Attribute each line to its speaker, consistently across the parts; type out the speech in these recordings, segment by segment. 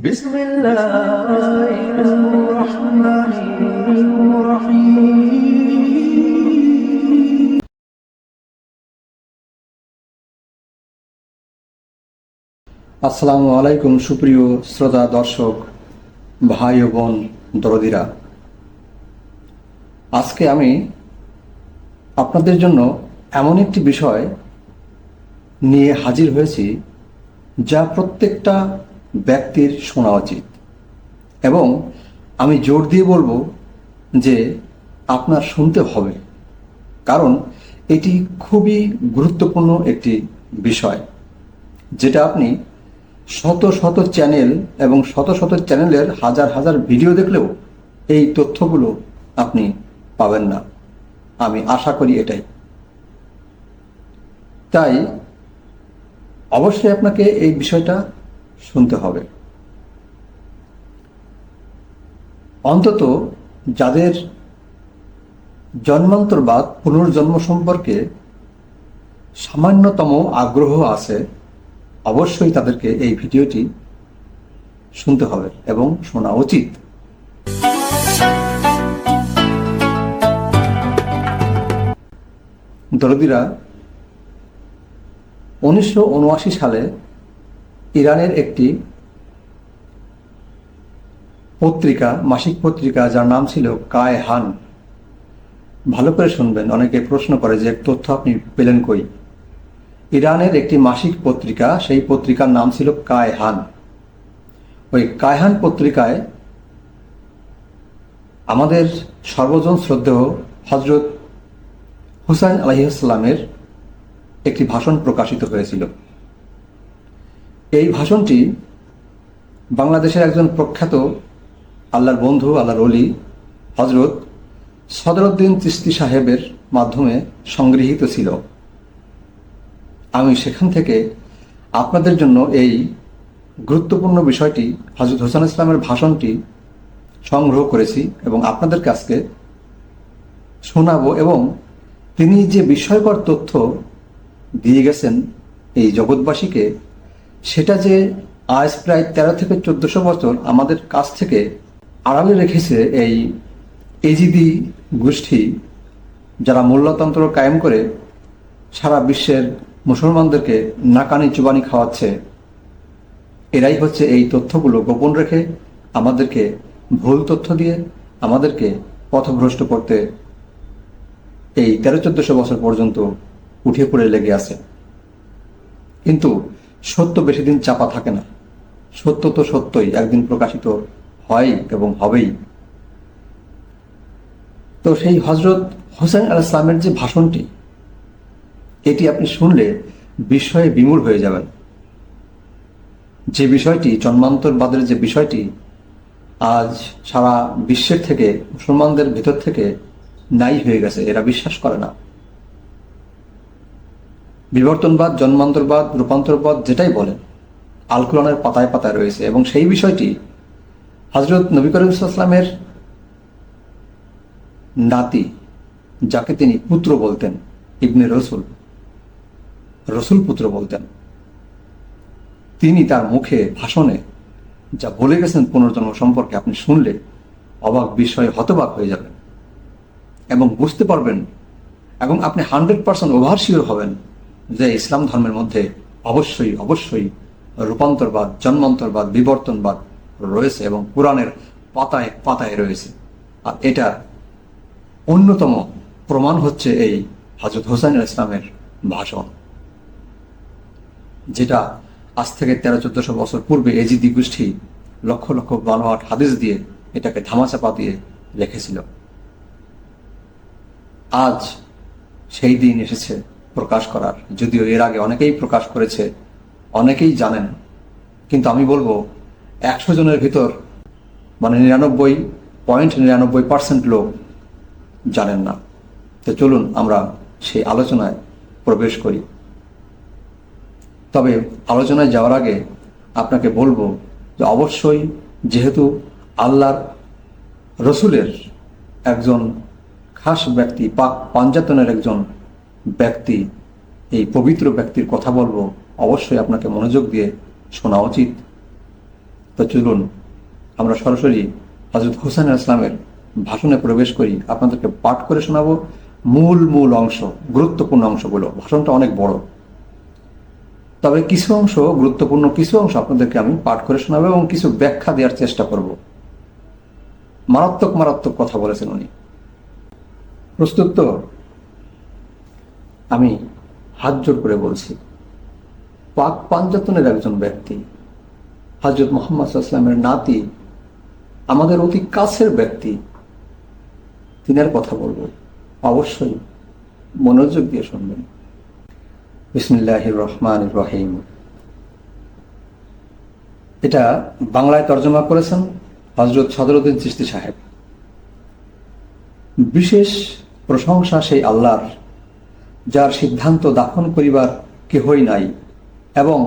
Speaker 1: بسم الله الرحمن الرحيم
Speaker 2: আসসালামু আলাইকুম সুপ্রিয় শ্রোতা দর্শক ভাই ও বোন দরদিরা আজকে আমি আপনাদের জন্য এমন একটি বিষয় নিয়ে হাজির হয়েছি যা প্রত্যেকটা ব্যক্তির শোনা উচিত। এবং আমি জোর দিয়ে বলব যে আপনার শুনতে হবে। কারণ এটি খুবই গুরুত্বপূর্ণ একটি বিষয়, যেটা আপনি শত শত চ্যানেল এবং শত শত চ্যানেলের হাজার হাজার ভিডিও দেখলেও এই তথ্যগুলো আপনি পাবেন না। আমি আশা করি এটাই। তাই অবশ্যই আপনাকে এই বিষয়টা শুনতে হবে। অন্তত যাদের জন্মান্তরবাদ, পুনর্জন্ম সম্পর্কে সামান্যতম আগ্রহ আছে, অবশ্যই তাদেরকে এই ভিডিওটি শুনতে হবে এবং শোনা উচিত। দরদিরা উনিশশো সালে ইরানের একটি পত্রিকা, মাসিক পত্রিকা, যার নাম ছিল কায় হান। ভালো করে শুনবেন, অনেকে প্রশ্ন করে যে তথ্য আপনি পেলেন কই? ইরানের একটি মাসিক পত্রিকা, সেই পত্রিকার নাম ছিল কায়হান ওই কায়হান পত্রিকায় আমাদের সর্বজন শ্রদ্ধেয় হজরত হুসাইন আলহিসাল্লামের একটি ভাষণ প্রকাশিত হয়েছিল। এই ভাষণটি বাংলাদেশের একজন প্রখ্যাত আল্লাহর বন্ধু, আল্লাহর অলি হজরত সদরুদ্দিন চিস্তি সাহেবের মাধ্যমে সংগৃহীত ছিল। আমি সেখান থেকে আপনাদের জন্য এই গুরুত্বপূর্ণ বিষয়টি হজরত হোসেন ইসলামের ভাষণটি সংগ্রহ করেছি এবং আপনাদের কাছকে শোনাব এবং তিনি যে বিস্ময়কর তথ্য দিয়ে গেছেন এই জগৎবাসীকে সেটা যে আজ প্রায় তেরো থেকে চোদ্দশো বছর আমাদের কাছ থেকে আড়ালে রেখেছে এই এজিদি গোষ্ঠী, যারা মূল্যতন্ত্র কায়েম করে সারা বিশ্বের মুসলমানদেরকে নাকানি চুবানি খাওয়াচ্ছে। এরাই হচ্ছে এই তথ্যগুলো গোপন রেখে আমাদেরকে ভুল তথ্য দিয়ে আমাদেরকে পথভ্রষ্ট করতে এই তেরো চোদ্দশো বছর পর্যন্ত উঠে পড়ে লেগে আছে। কিন্তু সত্য বেশি দিন চাপা থাকে না। সত্য তো সত্যই, একদিন প্রকাশিত হয় এবং হবেই। তো সেই হজরত হোসেন আল ইসলামের যে ভাষণটি, এটি আপনি শুনলে বিস্ময়ে বিমূল হয়ে যাবেন। যে বিষয়টি, জন্মান্তরবাদের যে বিষয়টি, আজ সারা বিশ্বের থেকে, মুসলমানদের ভিতর থেকে নাই হয়ে গেছে, এরা বিশ্বাস করে না। বিবর্তনবাদ, জন্মান্তরবাদ, রূপান্তরবাদ, যেটাই বলেন আল পাতায় পাতায় রয়েছে। এবং সেই বিষয়টি হজরত নবী করিম ইসলামের নাতি, যাকে তিনি পুত্র বলতেন, ইবনে রসুল রসুল পুত্র বলতেন, তিনি তার মুখে ভাষণে যা বলে গেছেন পুনর্জন্ম সম্পর্কে আপনি শুনলে অবাক বিষয়ে হতবাক হয়ে যাবেন এবং বুঝতে পারবেন এবং আপনি হান্ড্রেড পার্সেন্ট ওভারশিওর হবেন। যে ইসলাম ধর্মের মধ্যে অবশ্যই অবশ্যই রূপান্তরবাদ, জন্মান্তরবাদ, বিবর্তনবাদ রয়েছে এবং কোরআনের পাতায় পাতায় রয়েছে। আর এটার অন্যতম প্রমাণ হচ্ছে এই হজরত হোসেন ইসলামের ভাষণ, যেটা আজ থেকে তেরো, চোদ্দশো বছর পূর্বে এজিদি গোষ্ঠী লক্ষ লক্ষ বানোয়াট হাদিস দিয়ে এটাকে ধামাচাপা দিয়ে রেখেছিল। আজ সেই দিন এসেছে প্রকাশ করার। যদিও এর আগে অনেকেই প্রকাশ করেছে, অনেকেই জানেন। কিন্তু আমি বলব, একশো জনের ভিতর মানে নিরানব্বই পয়েন্ট নিরানব্বই পার্সেন্ট লোক জানেন না। তো চলুন আমরা সেই আলোচনায় প্রবেশ করি। তবে আলোচনায় যাওয়ার আগে আপনাকে বলব যে অবশ্যই যেহেতু আল্লাহর রসুলের একজন খাস ব্যক্তি, পাক পাঞ্জাতনের একজন ব্যক্তি, এই পবিত্র ব্যক্তির কথা বলব, অবশ্যই আপনাকে মনোযোগ দিয়ে শোনা উচিত। তো চলুন, আমরা সরাসরি হজরত হুসেন ইসলামের ভাষণে প্রবেশ করি। আপনাদেরকে পাঠ করে শোনাবো। মূল মূল অংশ, গুরুত্বপূর্ণ অংশগুলো ভাষণটা অনেক বড়। তবে কিছু অংশ, গুরুত্বপূর্ণ কিছু অংশ আপনাদেরকে আমি পাঠ করে শোনাবো এবং কিছু ব্যাখ্যা দেওয়ার চেষ্টা করব। মারাত্মক মারাত্মক কথা বলেছেন উনি। প্রস্তুত তো? আমি হাত জোর করে বলছি। পাক পাঞ্জাতনের একজন ব্যক্তি হজরত মোহাম্মদ ইসলামের নাতি, আমাদের অতি কাছের ব্যক্তি তিনার কথা বলব অবশ্যই মনোযোগ দিয়ে শুনবেন। বিসমিল্লাহ রহমান রহিম। এটা বাংলায় তর্জমা করেছেন হজরত সদরুদ্দিন চিস্তি সাহেব। বিশেষ প্রশংসা সেই আল্লাহর যার সিদ্ধান্ত দাফন করিবার কেহই নাই, এবং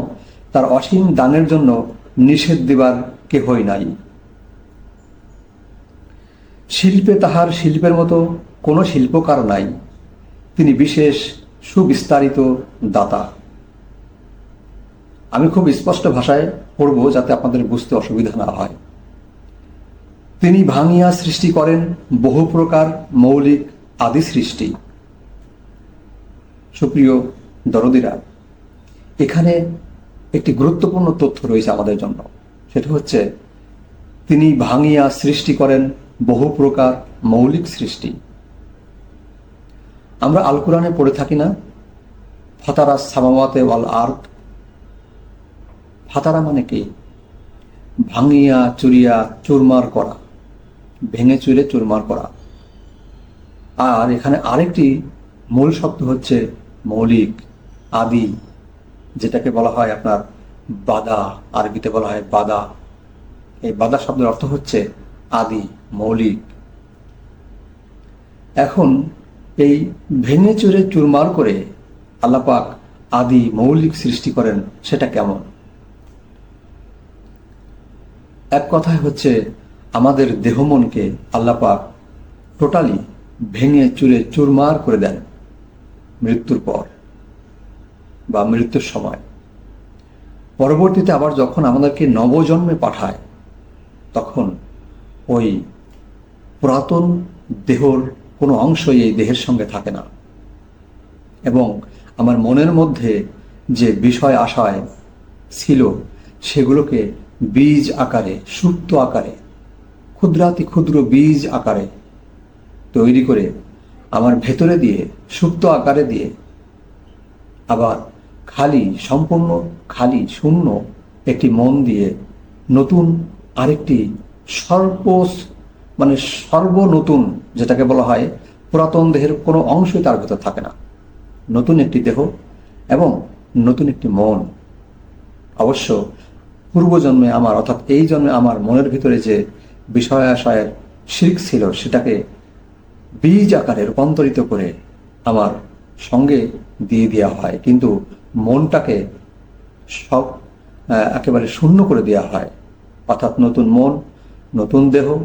Speaker 2: তার অসীম দানের জন্য নিষেধ দিবার কেহই নাই। শিল্পে তাহার শিল্পের মতো কোনো শিল্পকার নাই, তিনি বিশেষ সুবিস্তারিত দাতা। আমি খুব স্পষ্ট ভাষায় পড়ব যাতে আপনাদের বুঝতে অসুবিধা না হয়। তিনি ভাঙিয়া সৃষ্টি করেন বহু প্রকার মৌলিক আদি সৃষ্টি সুপ্রিয় দরদিরা, এখানে একটি গুরুত্বপূর্ণ তথ্য রয়েছে আমাদের জন্য। সেটা হচ্ছে, তিনি ভাঙিয়া সৃষ্টি করেন বহু প্রকার মৌলিক সৃষ্টি। আমরা আল কোরআনে পড়ে থাকি না। ফাতারা সামাওয়াতে ওয়াল আর্থ ফাতারা মানে কি? ভাঙিয়া, চুরিয়া, চুরমার করা। ভেঙে চুরে চুরমার করা। আর এখানে আরেকটি মূল শব্দ হচ্ছে মৌলিক আদি, যেটাকে বলা হয় আপনার বাদা, আরবিতে বলা হয় বাদা। এই বাদা শব্দের অর্থ হচ্ছে আদি, মৌলিক। এখন এই ভেঙে চুরে চুরমার করে আল্লাপাক আদি, মৌলিক সৃষ্টি করেন, সেটা কেমন? এক কথায় হচ্ছে আমাদের দেহমনকে আল্লাপাক টোটালি ভেঙে চুরে চুরমার করে দেন। মৃত্যুর পর বা মৃত্যুর সময়। পরবর্তীতে আবার যখন আমাদেরকে নবজন্মে পাঠায়, তখন ওই পুরাতন দেহর কোনো অংশই এই দেহের সঙ্গে থাকে না। এবং আমার মনের মধ্যে যে বিষয় আশায় ছিল, সেগুলোকে বীজ আকারে সুপ্ত আকারে ক্ষুদ্রাতি ক্ষুদ্র বীজ আকারে তৈরি করে আমার ভেতরে দিয়ে, সুপ্ত আকারে দিয়ে। আবার খালি, সম্পূর্ণ খালি, শূন্য একটি মন দিয়ে নতুন আরেকটি সর্ব মানে সর্বনতুন যেটাকে বলা হয়, পুরাতন দেহের কোনো অংশই তার ভেতর থাকে না। নতুন একটি দেহ এবং নতুন একটি মন। অবশ্য পূর্বজন্মে আমার, অর্থাৎ এই জন্মে আমার মনের ভিতরে যে বিষয় আশয়ের শির্ক ছিল, সেটাকে বীজ আকারে রূপান্তরিত করে আমার সঙ্গে দিয়ে দেওয়া হয়। কিন্তু মনটাকে সব একেবারে শূন্য করে দেওয়া হয়। অর্থাৎ নতুন মন, নতুন দেহ,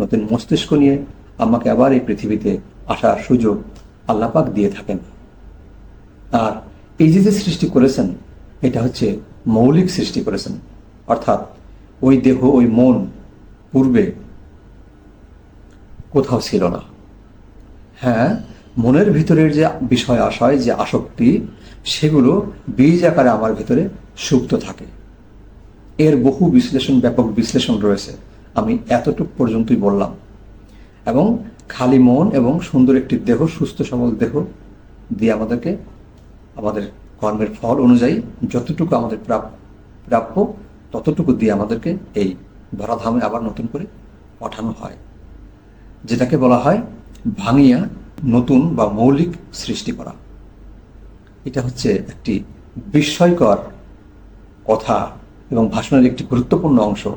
Speaker 2: নতুন মস্তিষ্ক নিয়ে আমাকে আবার এই পৃথিবীতে আসার সুযোগ আল্লাপাক দিয়ে থাকেন। আর এই যে যে সৃষ্টি করেছেন, এটা হচ্ছে মৌলিক সৃষ্টি করেছেন। অর্থাৎ ওই দেহ, ওই মন পূর্বে কোথাও ছিল না। হ্যাঁ মনের ভিতরের যে বিষয় আশয়, যে আসক্তি, সেগুলো বীজ আকারে আমার ভিতরে সুপ্ত থাকে। এর বহু বিশ্লেষণ, ব্যাপক বিশ্লেষণ রয়েছে। আমি এতটুকু পর্যন্তই বললাম। এবং খালি মন এবং সুন্দর একটি দেহ, সুস্থ সবল দেহ দিয়ে আমাদেরকে, আমাদের কর্মের ফল অনুযায়ী যতটুকু আমাদের প্রাপ- প্রাপ্য, ততটুকু দিয়ে আমাদেরকে এই ধরাধামে আবার নতুন করে পাঠানো হয়। যেটাকে বলা হয় ভাঙিয়া নতুন বা মৌলিক সৃষ্টি করা। এটা হচ্ছে একটি বিস্ময়কর কথা এবং ভাষণের একটি গুরুত্বপূর্ণ অংশ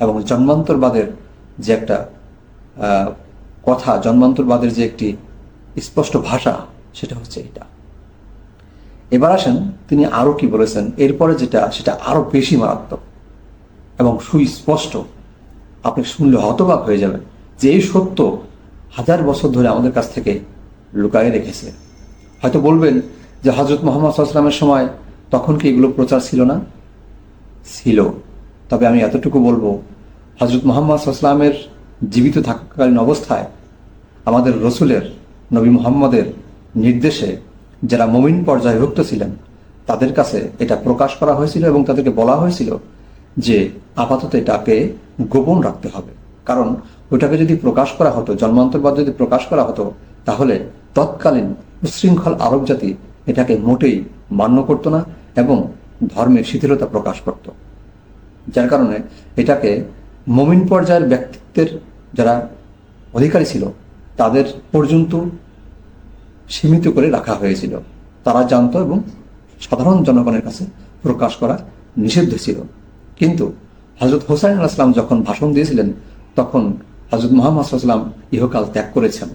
Speaker 2: এবং জন্মান্তরবাদের যে একটা কথা, জন্মান্তরবাদের যে একটি স্পষ্ট ভাষা, সেটা হচ্ছে এটা। এবার আসেন তিনি আরও কি বলেছেন, এরপরে যেটা, সেটা আরও বেশি মারাত্মক এবং সুস্পষ্ট। আপনি শুনলে হতবাক হয়ে যাবেন যে এই সত্য হাজার বছর ধরে আমাদের কাছ থেকে লুকায়ে রেখেছে। হয়তো বলবেন যে হজরত মোহাম্মদ সাল্লামের সময় তখন কি এগুলো প্রচার ছিল না? ছিল। তবে আমি এতটুকু বলব হজরত মোহাম্মদ ইসলামের জীবিত থাকাকালীন অবস্থায় আমাদের রসুলের, নবী মোহাম্মদের নির্দেশে যারা মমিন পর্যায়ভুক্ত ছিলেন, তাদের কাছে এটা প্রকাশ করা হয়েছিল এবং তাদেরকে বলা হয়েছিল যে আপাতত এটাকে গোপন রাখতে হবে। কারণ ওটাকে যদি প্রকাশ করা হতো, জন্মান্তরবাদ যদি প্রকাশ করা হতো, তাহলে তৎকালীন উশৃঙ্খল আরব জাতি এটাকে মোটেই মান্য করত না এবং ধর্মের শিথিলতা প্রকাশ করত। যার কারণে এটাকে মমিন পর্যায়ের ব্যক্তিত্বের যারা অধিকারী ছিল, তাদের পর্যন্ত সীমিত করে রাখা হয়েছিল। তারা জানতো এবং সাধারণ জনগণের কাছে প্রকাশ করা নিষিদ্ধ ছিল। কিন্তু হজরত হোসাইন আসলাম যখন ভাষণ দিয়েছিলেন, তখন হজরত মোহাম্মদ সাল্লাম ইহকাল ত্যাগ করেছেন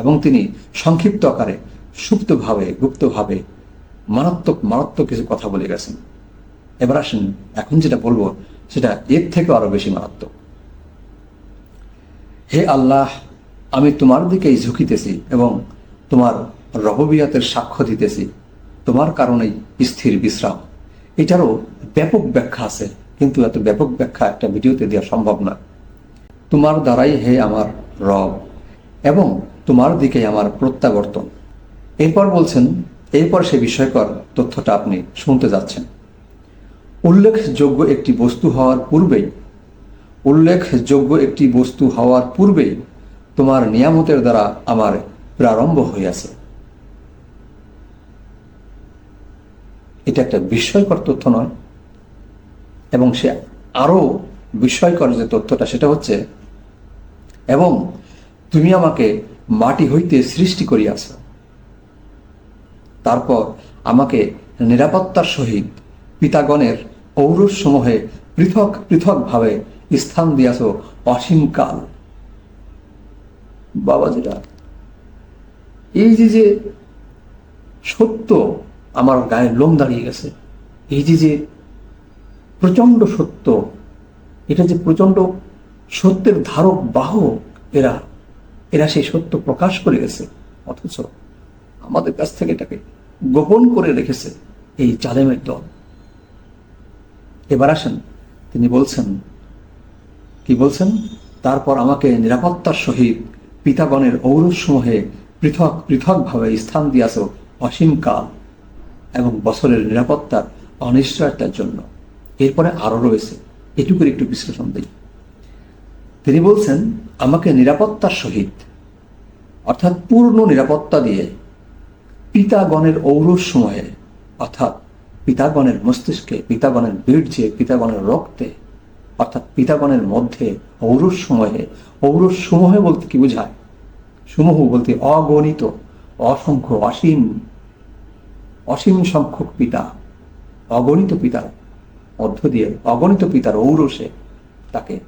Speaker 2: এবং তিনি সংক্ষিপ্ত আকারে সুপ্তভাবে, গুপ্তভাবে মারাত্মক মারাত্মক কিছু কথা বলে গেছেন। এবার আসেন, এখন যেটা বলব, সেটা এর থেকেও আরও বেশি মারাত্মক। হে আল্লাহ, আমি তোমার দিকেই ঝুঁকিতেছি এবং তোমার রববিয়াতের সাক্ষ্য দিতেছি। তোমার কারণেই স্থির বিশ্রাম। এটারও ব্যাপক ব্যাখ্যা আছে, কিন্তু এত ব্যাপক ব্যাখ্যা একটা ভিডিওতে দেওয়া সম্ভব না। তোমার দ্বারাই হে আমার রব, এবং তোমার দিকে আমার প্রত্যাবর্তন। এরপর বলছেন, এরপর সে বিষয়কর তথ্যটা আপনি শুনতে যাচ্ছেন। উল্লেখযোগ্য একটি বস্তু হওয়ার পূর্বেই, উল্লেখযোগ্য একটি বস্তু হওয়ার পূর্বেই তোমার নিয়ামতের দ্বারা আমার প্রারম্ভ হইয়াছে। এটা একটা বিস্ময়কর তথ্য নয়, এবং সে আরও বিস্ময়কর যে তথ্যটা, সেটা হচ্ছে এবং তুমি আমাকে মাটি হইতে সৃষ্টি করিয়াছ। তারপর আমাকে নিরাপত্তার সহিত পিতাগণের ঔরস সমূহে পৃথক পৃথকভাবে স্থান দিয়াছ অসীমকাল বাবা যেটা এই যে যে সত্য আমার গায়ে লোম দাঁড়িয়ে গেছে, এই যে যে প্রচণ্ড সত্য, এটা যে প্রচণ্ড সত্যের ধারক, বাহক, এরা এরা সেই সত্য প্রকাশ করে গেছে। অথচ আমাদের কাছ থেকে এটাকে গোপন করে রেখেছে এই জালেমের দল। এবার আসেন, তিনি বলছেন, কি বলছেন? তারপর আমাকে নিরাপত্তার সহিত পিতাগণের ঔরসমূহে পৃথক, পৃথকভাবে স্থান দিয়াছ অসীমকাল এবং বছরের নিরাপত্তার অনিশ্চয়তার জন্য। এরপরে আরও রয়েছে। এটুকুর একটু বিশ্লেষণ দিই। তিনি বলছেন, আমাকে নিরাপত্তার সহিত, অর্থাৎ পূর্ণ নিরাপত্তা দিয়ে পিতাগণের ঔরস সময়ে, অর্থাৎ পিতাগণের মস্তিষ্কে, পিতাগণের বীর্যে, পিতাগণের রক্তে, অর্থাৎ পিতাগণের মধ্যে ঔরস সময়ে, ঔরস সমূহে বলতে কি বোঝায়? সমূহ বলতে অগণিত, অসংখ্য, অসীম অসীম সংখ্যক পিতা, অগণিত পিতার মধ্য দিয়ে, অগণিত পিতার ঔরসে তাকে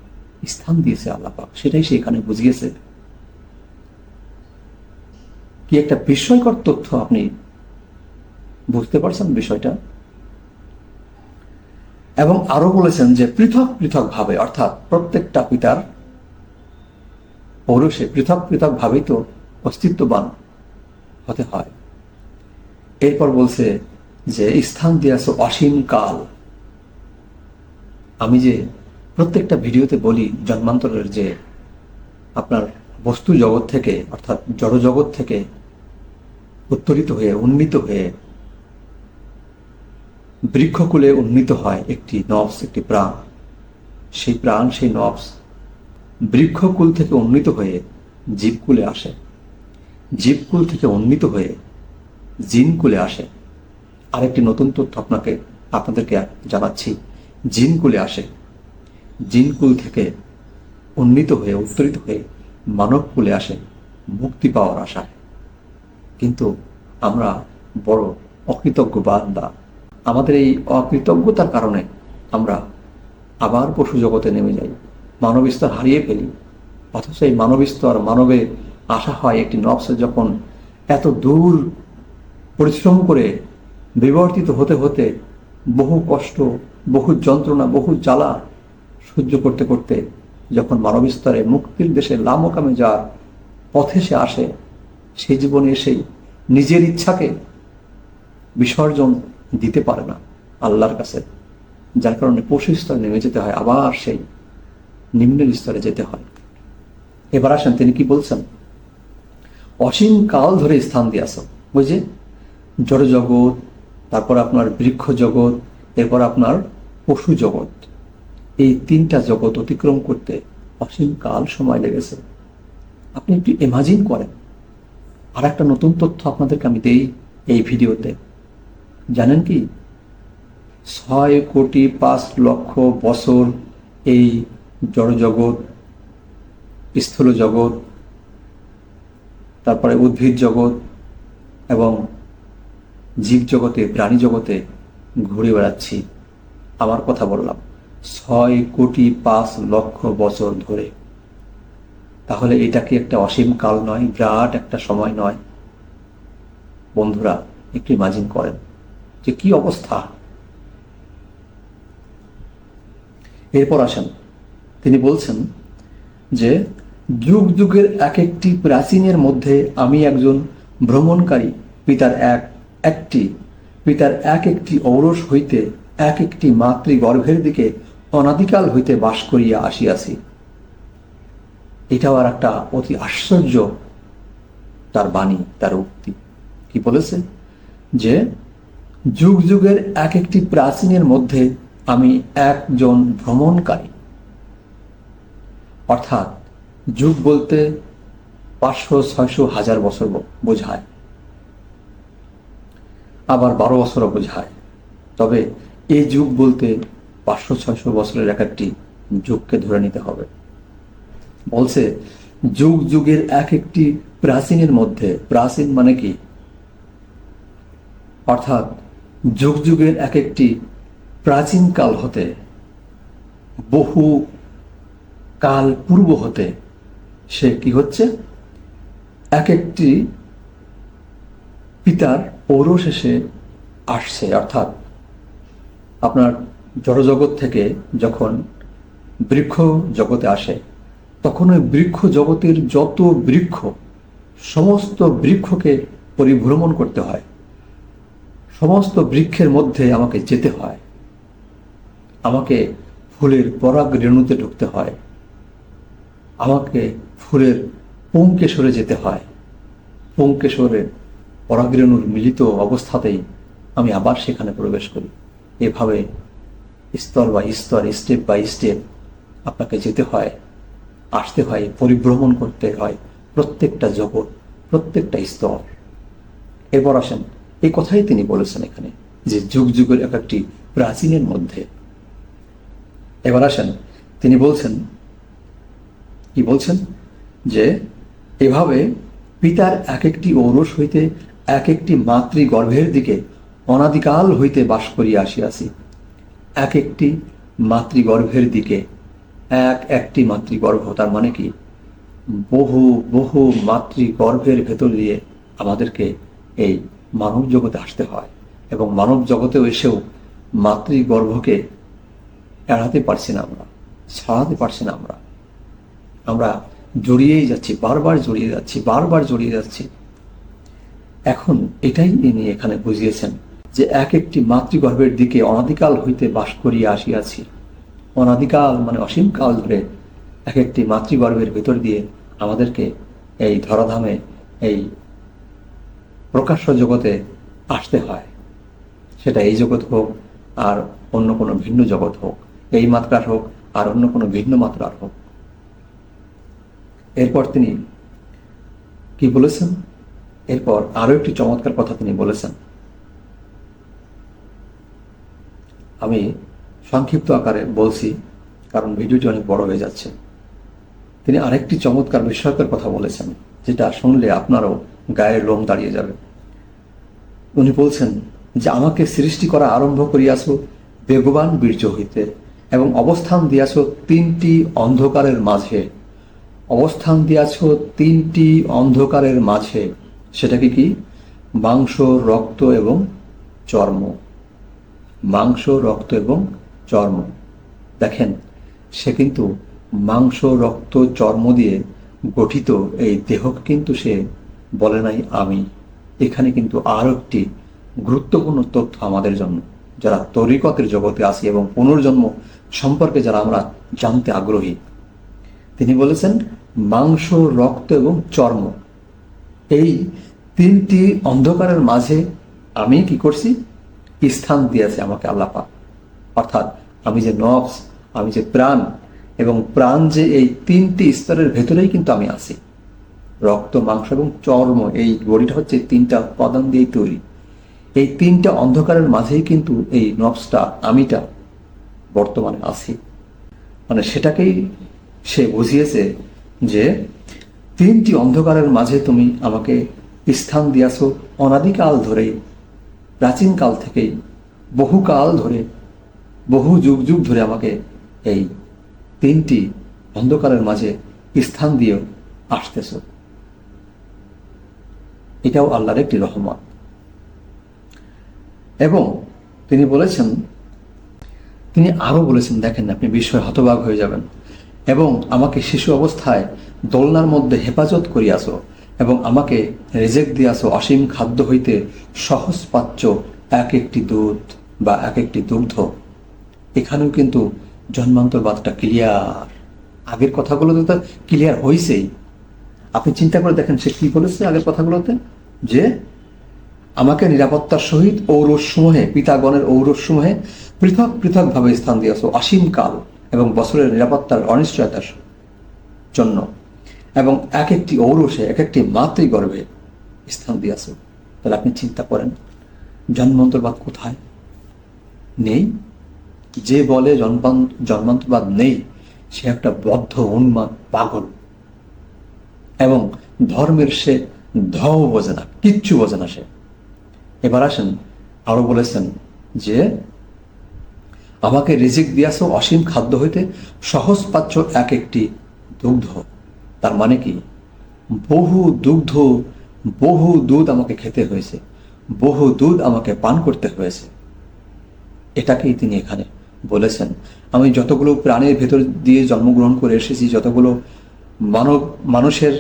Speaker 2: স্থান দিয়েছে আল্লাপাক সেটাই সে এখানে বুঝিয়েছে। কি একটা বিস্ময়কর তথ্য আপনি বুঝতে পারছেন বিষয়টা? এবং আরও বলেছেন যে পৃথক পৃথক ভাবে, অর্থাৎ প্রত্যেকটা পিতার পৌরুষে পৃথক পৃথক ভাবেই তো অস্তিত্ববান হতে হয়। এরপর বলছে যে স্থান দিয়েছ অসীম কাল। আমি যে প্রত্যেকটা ভিডিওতে বলি জন্মান্তরের যে আপনার বস্তু জগৎ থেকে, অর্থাৎ জড় জগৎ থেকে উত্তরিত হয়ে, উন্নীত হয়ে বৃক্ষকুলে উন্নীত হয় একটি নবস, একটি প্রাণ। সেই প্রাণ, সেই নবস বৃক্ষকুল থেকে উন্নীত হয়ে জীবকুলে আসে। জীবকুল থেকে উন্নীত হয়ে জিনকুলে আসে। আরেকটি নতুন তথ্য আপনাকে, আপনাদেরকে জানাচ্ছি, জিনকুলে আসে। জিনকুল থেকে উন্নীত হয়ে, উত্তরিত হয়ে মানবকুলে আসে, মুক্তি পাওয়ার আশায়। কিন্তু আমরা বড় অকৃতজ্ঞ বান্দা আমাদের এই অকৃতজ্ঞতার কারণে আমরা আবার পশু জগতে নেমে যাই, মানব স্তর হারিয়ে ফেলি। অথচ এই মানব স্তর, মানবে আশা হয় একটি নবস যখন এত দূর পরিশ্রম করে বিবর্তিত হতে হতে বহু কষ্ট, বহু যন্ত্রণা, বহু জ্বালা সহ্য করতে করতে যখন মানব স্তরে মুক্তির দেশে লামকামে যার পথে সে আসে সেই জীবনে এসেই নিজের ইচ্ছাকে বিসর্জন দিতে পারে না আল্লাহর কাছে, যার কারণে পশু স্তরে নেমে যেতে হয়, আবার সেই নিম্নের স্তরে যেতে হয়। এবার আসেন, তিনি কি বলছেন? অসীম কাল ধরে স্থান দিয়েছ বুঝে জড় জগৎ তারপর আপনার বৃক্ষ জগৎ এরপর আপনার পশু জগৎ এই তিনটা জগৎ অতিক্রম করতে অসীম কাল সময় লেগেছে। আপনি একটু ইমাজিন করেন। আর একটা নতুন তথ্য আপনাদেরকে আমি দেই এই ভিডিওতে। জানেন কি? ছয় কোটি পাঁচ লক্ষ বছর এই জড়জগৎ, স্থূল জগৎ, তারপরে উদ্ভিদ জগৎ এবং জীব জগতে, প্রাণী জগতে ঘুরে বেড়াচ্ছি। আমার কথা বললাম। ছয় কোটি পাঁচ লক্ষ বছর ধরে। তাহলে এটা কি একটা অসীম কাল নয়? বিরাট একটা সময় নয়। বন্ধুরা, একটু ইমাজিন করেন যে কি অবস্থা। এরপর আসেন। তিনি বলছেন যে, যুগ যুগের এক একটি প্রাচীনের মধ্যে আমি একজন ভ্রমণকারী, পিতার এক, একটি, পিতার এক একটি ঔরস হইতে এক একটি মাতৃগর্ভের দিকে অনাদিকাল হইতে বাস করিয়া আসিয়াছি। এটাও আর একটা অতি আশ্চর্য তার বাণী, তার উক্তি। কি বলেছে? যে যুগ যুগের এক একটি প্রাচীনের মধ্যে আমি একজন ভ্রমণকারী। অর্থাৎ যুগ বলতে পাঁচশো, ছয়শো হাজার বছর বোঝায়। আবার বারো বছরও বোঝায়। তবে এই যুগ বলতে পাঁচশো ছয়শো বছরের এক একটি যুগকে ধরে নিতে হবে। বলছে, যুগ যুগের এক একটি প্রাচীনের মধ্যে, প্রাচীন মানে কি? অর্থাৎ, যুগ যুগের এক একটি প্রাচীন কাল হতে, বহু কাল পূর্ব হতে, সে কি হচ্ছে? এক একটি পিতার পৌরশেষে আসছে। অর্থাৎ, আপনার জড়জগৎ থেকে যখন বৃক্ষ জগতে আসে, তখন ওই বৃক্ষ জগতের যত বৃক্ষ, সমস্ত বৃক্ষকে পরিভ্রমণ করতে হয়। সমস্ত বৃক্ষের মধ্যে আমাকে যেতে হয়। আমাকে ফুলের পরাগ রেণুতে ঢুকতে হয়। আমাকে ফুলের পুংকেশরে যেতে হয়। পুংকেশরে পরাগরেণুর মিলিত অবস্থাতেই আমি আবার সেখানে প্রবেশ করি। এভাবে স্তর বা স্তর স্টেপ বাই স্টেপ আপনাকে যেতে হয়, আসতে হয়, পরিভ্রমণ করতে হয় প্রত্যেকটা জগৎ, প্রত্যেকটা স্তর। এরপর আসেন, এই কথাই তিনি বলেছেন এখানে, যে যুগ যুগের এক একটি প্রাচীনের মধ্যে। এবার আসেন, তিনি বলছেন, কি বলছেন? যে এভাবে পিতার এক একটি ঔরস হইতে এক একটি মাতৃগর্ভের দিকে অনাদিকাল হইতে বাস করিয়া আসিয়াছি। এক একটি মাতৃগর্ভের দিকে, এক একটি মাতৃগর্ভ, তার মানে কি? বহু বহু মাতৃগর্ভের ভেতর দিয়ে আমাদেরকে এই মানব জগতে আসতে হয় এবং মানব জগতেও এসেও মাতৃগর্ভকে এড়াতে পারছি না আমরা, ছাড়াতে পারছি না আমরা। আমরা জড়িয়েই যাচ্ছি, বারবার জড়িয়ে যাচ্ছি, বারবার জড়িয়ে যাচ্ছি। এখন এটাই ইনি এখানে বুঝিয়েছেন। যে এক একটি মাতৃগর্ভের দিকে অনাদিকাল হইতে বাস করিয়া আসিয়াছি। অনাদিকাল মানে অসীম কাল ধরে এক একটি মাতৃগর্ভের ভেতর দিয়ে আমাদেরকে এই ধরাধামে, এই প্রকাশ্য জগতে আসতে হয়। সেটা এই জগৎ হোক আর অন্য কোনো ভিন্ন জগৎ হোক, এই মাত্রার হোক আর অন্য কোনো ভিন্ন মাত্রার হোক। এরপর তিনি কি বলেছেন? এরপর আরও একটি চমৎকার কথা তিনি বলেছেন। আমি সংক্ষিপ্ত আকারে বলছি, কারণ ভিডিওটি অনেক বড় হয়ে যাচ্ছে। তিনি আরেকটি চমৎকার বিস্ময়কর কথা বলেছেন, যেটা শুনলে আপনারও গায়ের লোম দাঁড়িয়ে যাবে। উনি বলছেন যে, আমাকে সৃষ্টি করা আরম্ভ করিয়াছ বেগবান বীর্য হইতে এবং অবস্থান দিয়াছ তিনটি অন্ধকারের মাঝে। অবস্থান দিয়াছ তিনটি অন্ধকারের মাঝে। সেটা কি? কি মাংস রক্ত এবং চর্ম। মাংস, রক্ত এবং চর্ম। দেখেন, সে কিন্তু মাংস, রক্ত, চর্ম দিয়ে গঠিত এই দেহকে কিন্তু সে বলে নাই আমি। এখানে কিন্তু আরও একটি গুরুত্বপূর্ণ তথ্য আমাদের জন্য। যারা তরিকতের জগতে আছি এবং পুনর্জন্ম সম্পর্কে যারা আমরা জানতে আগ্রহী, তিনি বলেছেন, মাংস, রক্ত এবং চর্ম, এই তিনটি অন্ধকারের মাঝে আমি কি করছি? স্থান দিয়েছে আমাকে আল্লাপা অর্থাৎ আমি যে নফস, আমি যে প্রাণ এবং প্রাণ যে এই তিনটি স্তরের ভেতরেই কিন্তু আমি আছি। রক্ত, মাংস এবং চর্ম, এই বডিটা হচ্ছে তিনটা উপাদান দিয়েই তৈরি। এই তিনটা অন্ধকারের মাঝেই কিন্তু এই নফসটা, আমিটা বর্তমানে আছি। মানে সেটাকেই সে বুঝিয়েছে যে তিনটি অন্ধকারের মাঝে তুমি আমাকে স্থান দিয়াছো অনাদিকাল ধরেই। প্রাচীনকাল থেকেই বহুকাল ধরে, বহু যুগ যুগ ধরে আমাকে এই তিনটি অন্ধকারের মাঝে স্থান দিয়ে আসতেছ। এটাও আল্লাহর একটি রহমত। এবং তিনি বলেছেন, তিনি আরও বলেছেন, দেখেন আপনি বিস্ময় হতবাক হয়ে যাবেন। এবং আমাকে শিশু অবস্থায় দোলনার মধ্যে হেফাজত করিয়াছ এবং আমাকে রেজেক্ট দিয়াছ অসীম খাদ্য হইতে সহজ পাচ্য এক একটি দুধ বা এক একটি দুগ্ধ। এখানেও কিন্তু জন্মান্তরবাদটা ক্লিয়ার আগের কথাগুলোতে তো ক্লিয়ার হয়েছেই আপনি চিন্তা করে দেখেন সে কি বলেছে আগের কথাগুলোতে? যে আমাকে নিরাপত্তার সহিত ঔরসমূহে পিতাগণের ঔরসমূহে পৃথক পৃথকভাবে স্থান দিয়েছ অসীম কাল এবং বছরের নিরাপত্তার অনিশ্চয়তার জন্য। এবং এক একটি ঔরসে এক একটি মাতৃগর্ভে স্থান দিয়েছ। তাহলে আপনি চিন্তা করেন, জন্মান্তরবাদ কোথায়? নেই। যে বলে জন্মান, জন্মান্তরবাদ নেই, সে একটা বদ্ধ, উন্মাদ, পাগল। এবং ধর্মের সে ধও বোঝে না, কিচ্ছু বোঝে না সে। এবার আসেন, আরও বলেছেন যে, আমাকে রিজিক দিয়াছ অসীম খাদ্য হইতে সহজ পাচ্ছ এক একটি দুগ্ধ। তার মানে কি? বহু দুগ্ধ, বহু দুধ আমাকে খেতে হয়েছে। বহু দুধ আমাকে পান করতে হয়েছে। এটাকেই তিনি এখানে বলেছেন। আমি যতগুলো প্রাণের ভেতর দিয়ে জন্মগ্রহণ করে এসেছি, যতগুলো মানব, মানুষের,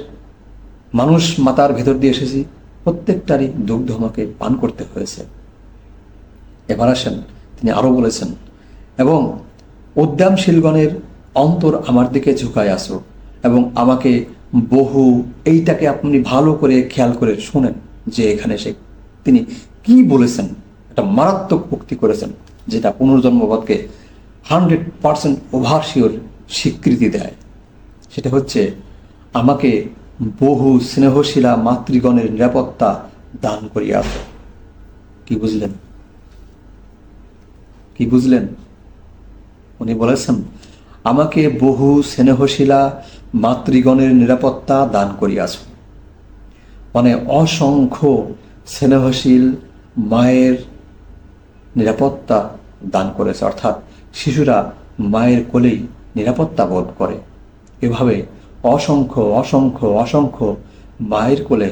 Speaker 2: মানুষ মাতার ভেতর দিয়ে এসেছি, প্রত্যেকটারই দুগ্ধ আমাকে পান করতে হয়েছে। এবার আসেন, তিনি আরও বলেছেন, এবং উদ্যামশীলগণের অন্তর আমার দিকে ঝুঁকায় আসো এবং আমাকে বহু, এইটাকে আপনি ভালো করে খেয়াল করে শোনেন যে এখানে সে, তিনি কি বলেছেন, একটা মারাত্মক উক্তি করেছেন, যেটা পুনর্জন্মবাদকে হান্ড্রেড পার্সেন্ট ওভারশিওর স্বীকৃতি দেয়। সেটা হচ্ছে, আমাকে বহু স্নেহশীলা মাতৃগণের নিরাপত্তা দান করিয়া কি বুঝলেন? কি বুঝলেন? উনি বলেছেন, আমাকে বহু স্নেহশীলা মাতৃগণের নিরাপত্তা দান করিয়াছ। মানে অসংখ্য স্নেহশীল মায়ের নিরাপত্তা দান করেছে। অর্থাৎ শিশুরা মায়ের কোলেই নিরাপত্তা বোধ করে। এভাবে অসংখ্য অসংখ্য অসংখ্য মায়ের কোলে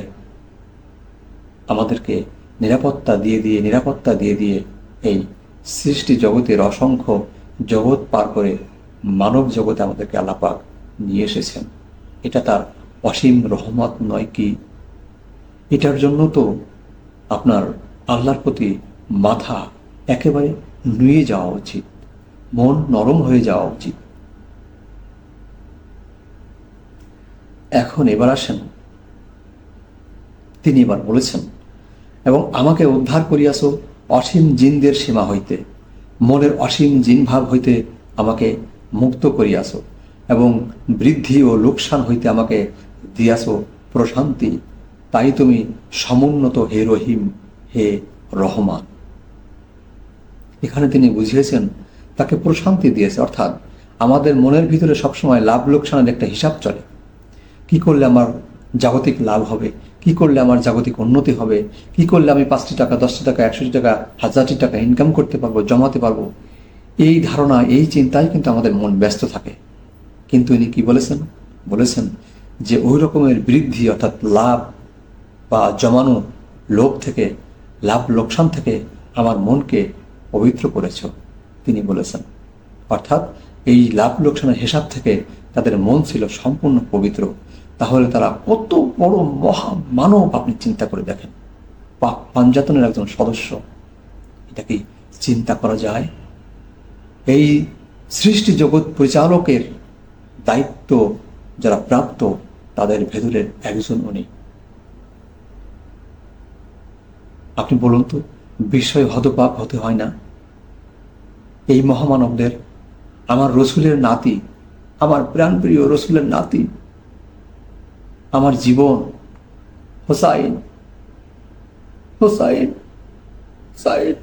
Speaker 2: আমাদেরকে নিরাপত্তা দিয়ে দিয়ে, নিরাপত্তা দিয়ে দিয়ে এই সৃষ্টি জগতের অসংখ্য জগৎ পার করে মানব জগতে আমাদেরকে আলাপাক নিয়ে এসেছেন। এটা তার অসীম রহমত নয় কি? এটার জন্য তো আপনার আল্লাহর প্রতি মাথা একেবারে নুয়ে যাওয়া উচিত, মন নরম হয়ে যাওয়া উচিত। এখন এবার আসেন। তিনি এবার বলেছেন, এবং আমাকে উদ্ধার করিয়াছ অসীম জিনদের সীমা হইতে, মনের অসীম জিনভাব হইতে আমাকে মুক্ত করিয়াছ। এবং বৃদ্ধি ও লোকসান হইতে আমাকে দিয়াছ প্রশান্তি, তাই তুমি সমুন্নত হে রহিম, হে রহমান। এখানে তিনি বুঝিয়েছেন, তাকে প্রশান্তি দিয়েছে, অর্থাৎ আমাদের মনের ভিতরে সবসময় লাভ লোকসানের একটা হিসাব চলে। কি করলে আমার জাগতিক লাভ হবে? কি করলে আমার জাগতিক উন্নতি হবে? কি করলে আমি পাঁচটি টাকা, দশটি টাকা, একশোটি টাকা, হাজারটি টাকা ইনকাম করতে পারব, জমাতে পারব? এই ধারণা, এই চিন্তায় কিন্তু আমাদের মন ব্যস্ত থাকে। কিন্তু ইনি কি বলেছেন? বলেছেন যে ওই রকমের বৃদ্ধি অর্থাৎ লাভ বা জমানো লোভ থেকে, লাভ লোকসান থেকে আমার মনকে পবিত্র করেছ, তিনি বলেছেন। অর্থাৎ এই লাভ লোকসানের হিসাব থেকে তাদের মন ছিল সম্পূর্ণ পবিত্র। তাহলে তারা কত বড় মহা মানব আপনি চিন্তা করে দেখেন। পাপ পাঞ্জাতনের একজন সদস্য, এটা কি চিন্তা করা যায়? এই সৃষ্টি জগৎ পরিচালকের দায়িত্ব যারা প্রাপ্ত, তাদের ভেতরের একজন উনি। আপনি বলুন তো বিস্ময় হতপাপ হতে হয় না? এই মহামানবদের, আমার রসুলের নাতি, আমার প্রাণপ্রিয় রসুলের নাতি, আমার জীবন, হোসাইন হোসাইন হোসাইন।